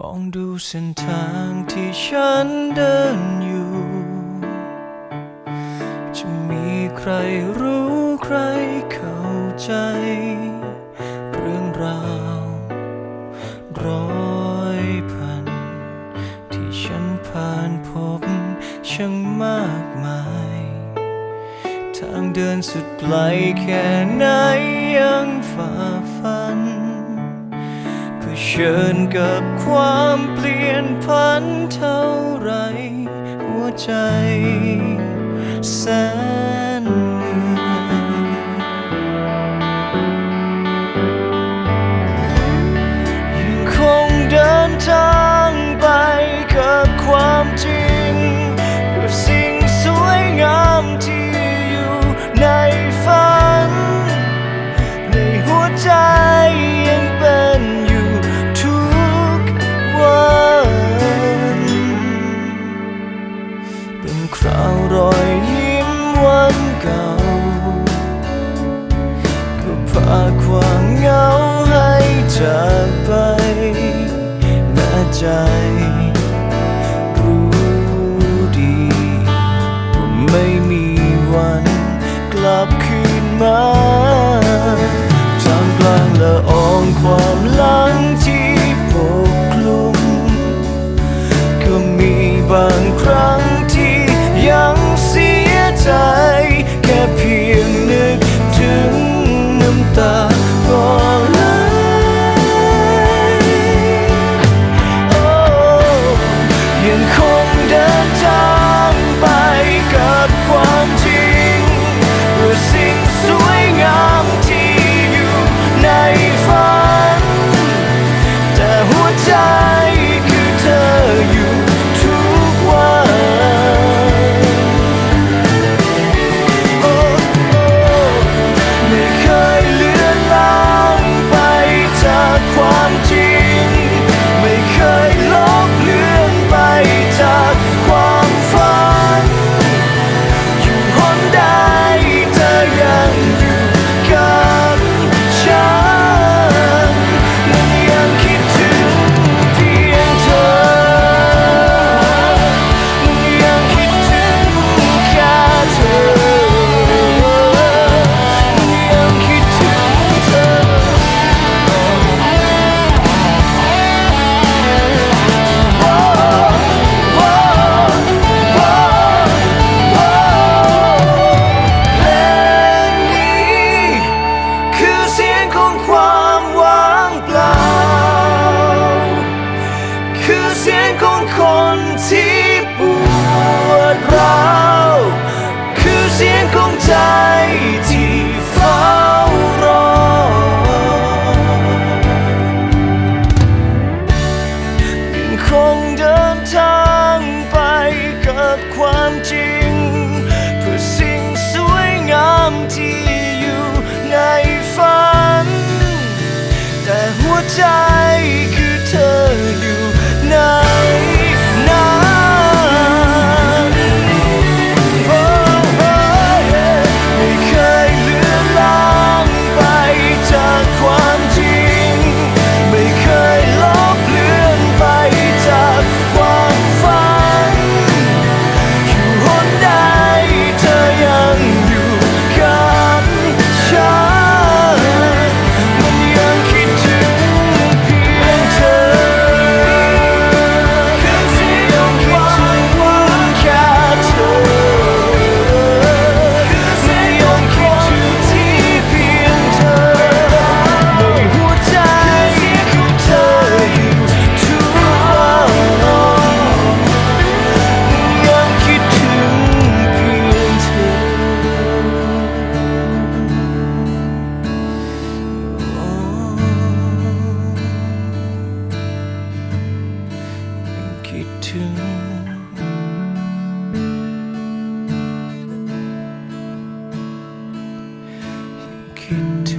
มองดูเส้นทางที่ฉันเดินอยู่ จะมีใครรู้ใครเข้าใจ เรื่องราวร้อยพัน ที่ฉันผ่านพบช่างมากมาย ทางเดินสุดไกลแค่ไหนยังฝ่า ชิญกับความเปลี่ยนผันเท่าไรหัวใจ เป็คราวรอยยิ้มวันเก่า ก็พาความเหงาให้จากไปน่าใจรู้ดี ว่าไม่มีวันกลับคืนมาทางกลางละอองความลังที่ปกคลุม ก็มีบางครั้ง 자. you.